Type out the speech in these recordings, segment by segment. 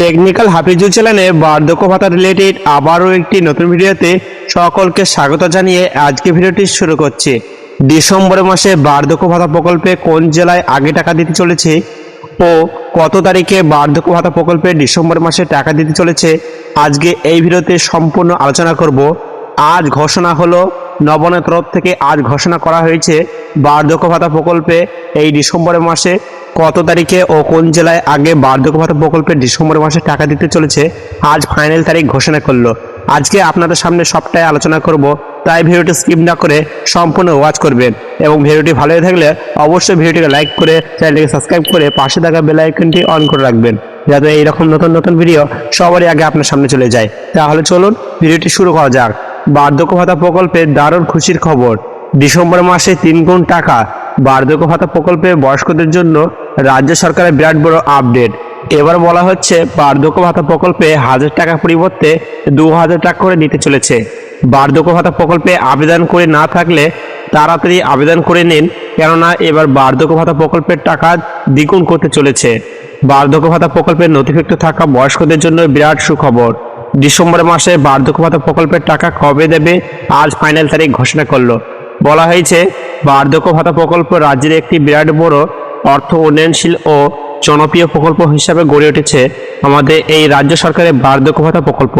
Technical হাফিজু চ্যানেলে বার্ধক্য ভাতা রিলেটেড আবারও একটি নতুন ভিডিওতে সকলকে স্বাগত জানিয়ে আজকে ভিডিওটি শুরু করছি। ডিসেম্বর মাসে বার্ধক্য ভাতা প্রকল্পে কোন জেলায় আগে টাকা দিতে চলেছে ও কত তারিখে বার্ধক্য ভাতা প্রকল্পে ডিসেম্বর মাসে টাকা দিতে চলেছে, আজকে এই ভিডিওতে সম্পূর্ণ আলোচনা করব। আজ ঘোষণা হলো নবনের তরফ থেকে আজ ঘোষণা করা হয়েছে, বার্ধক্য ভাতা প্রকল্পে এই ডিসেম্বর মাসে কত তারিখে ও কোন জেলায় আগে বার্ধক্য ভাতা প্রকল্পে ডিসেম্বর মাসে টাকা দিতে চলেছে, আজ ফাইনাল তারিখ ঘোষণা করল। আজকে আপনাদের সামনে সবটাই আলোচনা করব, তাই ভিডিওটি স্কিপ না করে সম্পূর্ণ ওয়াচ করবেন। এবং ভিডিওটি ভালো হয়ে থাকলে অবশ্যই ভিডিওটিকে লাইক করে চ্যানেলটিকে সাবস্ক্রাইব করে পাশে থাকা বেল আইকনটি অন করে রাখবেন, যাতে এইরকম নতুন নতুন ভিডিও সবারই আগে আপনার সামনে চলে যায়। তাহলে চলুন ভিডিওটি শুরু করা যাক। বার্ধক্য ভাতা প্রকল্পে দারুণ খুশির খবর। ডিসেম্বর মাসে তিন গুণ টাকা বার্ধক্য ভাতা প্রকল্পে বয়স্কদের জন্য রাজ্য সরকারের বিরাট বড় আপডেট এবার বলা হচ্ছে, বার্ধক্য ভাতা প্রকল্পে হাজার টাকা পরিবর্তে দু হাজার টাকা করে দিতে চলেছে। বার্ধক্য ভাতা প্রকল্পে আবেদন করে না থাকলে তাড়াতাড়ি আবেদন করে নিন, কেননা এবার বার্ধক্য ভাতা প্রকল্পের টাকা দ্বিগুণ করতে চলেছে। বার্ধক্য ভাতা প্রকল্পে নথিভুক্ত থাকা বয়স্কদের জন্য বিরাট সুখবর। ডিসেম্বর মাসে বার্ধক্য ভাতা প্রকল্পের টাকা কবে দেবে আজ ফাইনাল তারিখ ঘোষণা করল। বলা হয়েছে, বার্ধক্য ভাতা প্রকল্প রাজ্যের একটি বিরাট বড় অর্থ উন্নয়নশীল ও জনপ্রিয় প্রকল্প হিসাবে গড়ে উঠেছে আমাদের এই রাজ্য সরকারের বার্ধক্য ভাতা প্রকল্প।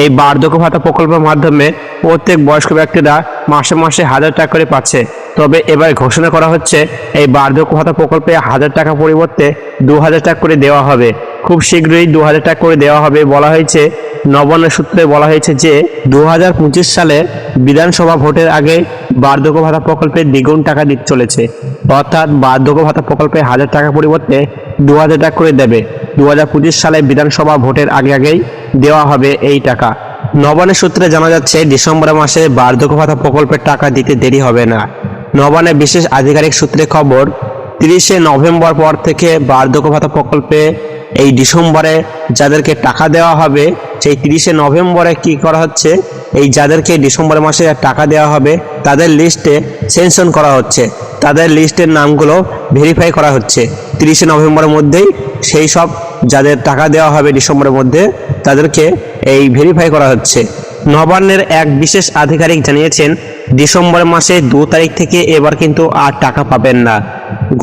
এই বার্ধক্য ভাতা প্রকল্পের মাধ্যমে প্রত্যেক বয়স্ক ব্যক্তিরা মাসে মাসে হাজার টাকা করে পাচ্ছে। তবে এবার ঘোষণা করা হচ্ছে এই বার্ধক্য ভাতা প্রকল্পে হাজার টাকা পরিবর্তে দু হাজার টাকা করে দেওয়া হবে। খুব শীঘ্রই দু হাজার টাকা করে দেওয়া হবে বলা হয়েছে নবান্ন সূত্রে বলা হয়েছে যে দু হাজার পঁচিশ সালে বিধানসভা ভোটের আগে বার্ধক্য ভাতা প্রকল্পে দ্বিগুণ টাকা দিতে চলেছে। অর্থাৎ বার্ধক্য ভাতা প্রকল্পে হাজার টাকা পরিবর্তে দু হাজার টাকা করে দেবে। দু হাজার পঁচিশ সালে বিধানসভা ভোটের আগে আগেই দেওয়া হবে এই টাকা। নবানের সূত্রে জানা যাচ্ছে, ডিসেম্বর মাসে বার্ধক্য ভাতা প্রকল্পের টাকা দিতে দেরি হবে না। নবানের বিশেষ আধিকারিক সূত্রে খবর, তিরিশে নভেম্বর পর থেকে বার্ধক্য ভাতা প্রকল্পে এই ডিসেম্বরে যাদেরকে টাকা দেওয়া হবে সেই তিরিশে নভেম্বরে কি করা হচ্ছে? এই যাদেরকে ডিসেম্বর মাসে টাকা দেওয়া হবে, তাদের লিস্টে সেনশন করা হচ্ছে। তাদের লিস্টের নামগুলো ভেরিফাই করা হচ্ছে। তিরিশে নভেম্বরের মধ্যেই সেই সব যাদের টাকা দেওয়া হবে ডিসেম্বরের মধ্যে, তাদেরকে এই ভেরিফাই করা হচ্ছে। নবান্নের এক বিশেষ আধিকারিক জানিয়েছেন, ডিসেম্বর মাসে দু তারিখ থেকে এবার কিন্তু আর টাকা পাবেন না।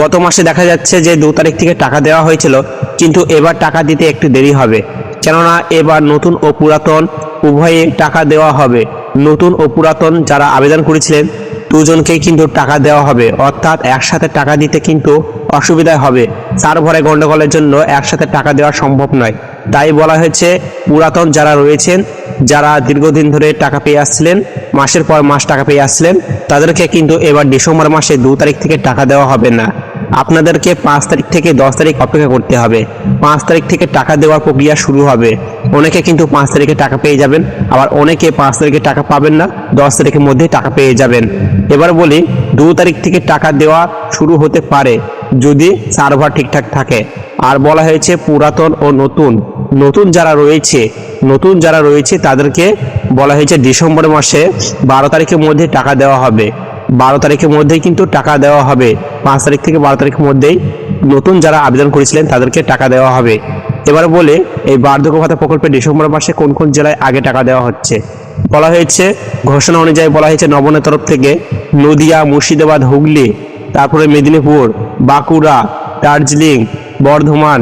গত মাসে দেখা যাচ্ছে যে দু তারিখ থেকে টাকা দেওয়া হয়েছিল, কিন্তু এবার টাকা দিতে একটু দেরি হবে। কেননা এবার নতুন ও পুরাতন, উভয়ে টাকা দেওয়া হবে। নতুন ও পুরাতন যারা আবেদন করেছিলেন, দুজনকেই কিন্তু টাকা দেওয়া হবে। অর্থাৎ একসাথে টাকা দিতে কিন্তু অসুবিধা হবে। সার্ভারে গন্ডগোলের জন্য একসাথে টাকা দেওয়া সম্ভব নয়। তাই বলা হয়েছে, পুরাতন যারা রয়েছেন, যারা দীর্ঘদিন ধরে টাকা পেয়ে আসছিলেন, মাসের পর মাস টাকা পেয়ে আসছিলেন, তাদেরকে কিন্তু এবার ডিসেম্বর মাসে দু তারিখ থেকে টাকা দেওয়া হবে না। আপনাদেরকে পাঁচ তারিখ থেকে দশ তারিখ অপেক্ষা করতে হবে। পাঁচ তারিখ থেকে টাকা দেওয়ার প্রক্রিয়া শুরু হবে। অনেকে কিন্তু পাঁচ তারিখে টাকা পেয়ে যাবেন, আবার অনেকে পাঁচ তারিখে টাকা পাবেন না, দশ তারিখের মধ্যে টাকা পেয়ে যাবেন। এবার বলি, দু তারিখ থেকে টাকা দেওয়া শুরু হতে পারে যদি সার্ভার ঠিকঠাক থাকে। আর বলা হয়েছে পুরাতন ও নতুন। নতুন যারা রয়েছে, নতুন যারা রয়েছে তাদেরকে বলা হয়েছে ডিসেম্বর মাসে বারো তারিখের মধ্যে টাকা দেওয়া হবে। বারো তারিখের মধ্যেই কিন্তু টাকা দেওয়া হবে। পাঁচ তারিখ থেকে বারো তারিখের মধ্যেই নতুন যারা আবেদন করেছিলেন তাদেরকে টাকা দেওয়া হবে। এবার বলে এই বার্ধক্য ভাতা প্রকল্পে ডিসেম্বর মাসে কোন কোন জেলায় আগে টাকা দেওয়া হচ্ছে? বলা হয়েছে, ঘোষণা অনুযায়ী বলা হয়েছে নবনের তরফ থেকে নদিয়া, মুর্শিদাবাদ, হুগলি, তারপরে মেদিনীপুর, বাঁকুড়া, দার্জিলিং, বর্ধমান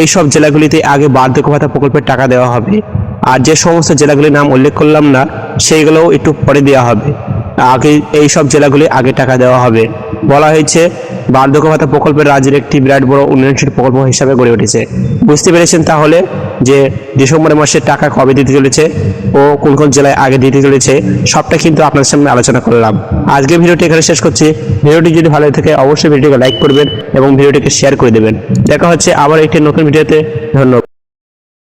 এই সব জেলাগুলিতে আগে বার্ধক্য ভাতা প্রকল্পের টাকা দেওয়া হবে। আর যে সমস্ত জেলাগুলির নাম উল্লেখ করলাম না, সেইগুলোও একটু পরে দেওয়া হবে। আগে এই সব জেলাগুলি আগে টাকা দেওয়া হবে। বলা হয়েছে বার্ধক্য ভাতা প্রকল্পের রাজ্যের একটি বিরাট বড় উন্নয়নশীল প্রকল্প হিসাবে গড়ে উঠেছে। বুঝতে পেরেছেন তাহলে যে ডিসেম্বর মাসে টাকা কবে দিতে চলেছে ও কোন কোন জেলায় আগে দিতে চলেছে, সবটা কিন্তু আপনার সামনে আলোচনা করলাম। আজকে ভিডিওটি এখানে শেষ করছি। ভিডিওটি যদি ভালো থাকে অবশ্যই ভিডিওটিকে লাইক করবেন এবং ভিডিওটিকে শেয়ার করে দেবেন। দেখা হচ্ছে আবার একটি নতুন ভিডিওতে। ধন্যবাদ।